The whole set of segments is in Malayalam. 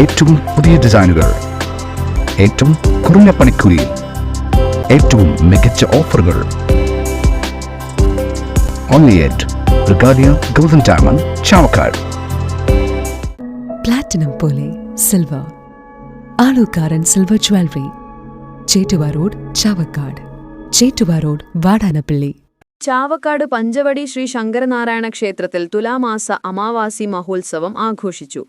ഏറ്റവും പുതിയ ഡിസൈനുകൾ. ഏറ്റവും കുറഞ്ഞ പണിക്കൂലിയിൽ ഏറ്റവും മികച്ച ഓഫറുകൾ. Only at Regalia Golden Diamond Chavakkad platinum പോലെ silver Alukkaran silver jewellery Chettuva road Chavakkad Chettuva road Vadanappally Chavakkad Panchavadi Sree Sankaranarayana ക്ഷേത്രത്തിൽ തുലാമാസ അമാവാസി മഹോത്സവം ആഘോഷിച്ചു.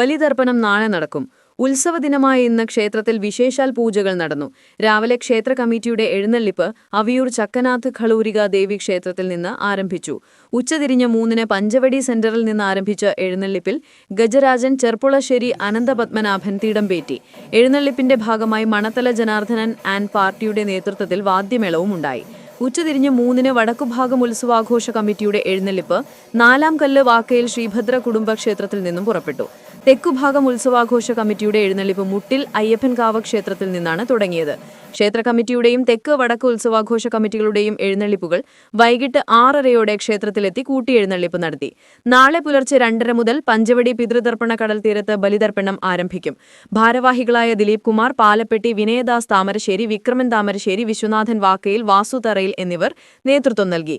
ബലിതർപ്പണം നാളെ നടക്കും. ഉത്സവ ദിനമായ ഇന്ന് ക്ഷേത്രത്തിൽ വിശേഷാൽ പൂജകൾ നടന്നു. രാവിലെ ക്ഷേത്ര കമ്മിറ്റിയുടെ എഴുന്നള്ളിപ്പ് അവിയൂർ ചക്കനാഥ് ഖളൂരിക ദേവി ക്ഷേത്രത്തിൽ നിന്ന് ആരംഭിച്ചു. ഉച്ചതിരിഞ്ഞ് മൂന്നിന് പഞ്ചവടി സെന്ററിൽ നിന്ന് ആരംഭിച്ച എഴുന്നള്ളിപ്പിൽ ഗജരാജൻ ചെർപ്പുളശ്ശേരി അനന്തപത്മനാഭൻ തിടമ്പേറ്റി. എഴുന്നള്ളിപ്പിന്റെ ഭാഗമായി മണത്തല ജനാർദ്ദനൻ ആൻഡ് പാർട്ടിയുടെ നേതൃത്വത്തിൽ വാദ്യമേളവും ഉണ്ടായി ഉച്ചതിരിഞ്ഞ് മൂന്നിന് വടക്കുഭാഗം ഉത്സവാഘോഷ കമ്മിറ്റിയുടെ എഴുന്നള്ളിപ്പ് നാലാം കല്ല് വാക്കയിൽ ശ്രീഭദ്ര കുടുംബക്ഷേത്രത്തിൽ നിന്നും പുറപ്പെട്ടു. തെക്കുഭാഗം ഉത്സവാഘോഷ കമ്മിറ്റിയുടെ എഴുന്നള്ളിപ്പ് മുട്ടിൽ അയ്യപ്പൻകാവ് ക്ഷേത്രത്തിൽ നിന്നാണ് തുടങ്ങിയത്. ക്ഷേത്ര കമ്മിറ്റിയുടെയും തെക്ക് വടക്ക് ഉത്സവാഘോഷ കമ്മിറ്റികളുടെയും എഴുന്നള്ളിപ്പുകൾ വൈകിട്ട് ആറരയോടെ ക്ഷേത്രത്തിലെത്തി കൂട്ടിയെഴുന്നള്ളിപ്പ് നടത്തി. നാളെ പുലർച്ചെ രണ്ടര മുതൽ പഞ്ചവടി പിതൃതർപ്പണ കടൽ തീരത്ത് ബലിതർപ്പണം ആരംഭിക്കും. ഭാരവാഹികളായ ദിലീപ് കുമാർ പാലപ്പെട്ടി വിനയദാസ് താമരശ്ശേരി വിക്രമൻ താമരശ്ശേരി വിശ്വനാഥൻ വാക്കയിൽ വാസു തറയിൽ എന്നിവർ നേതൃത്വം നൽകി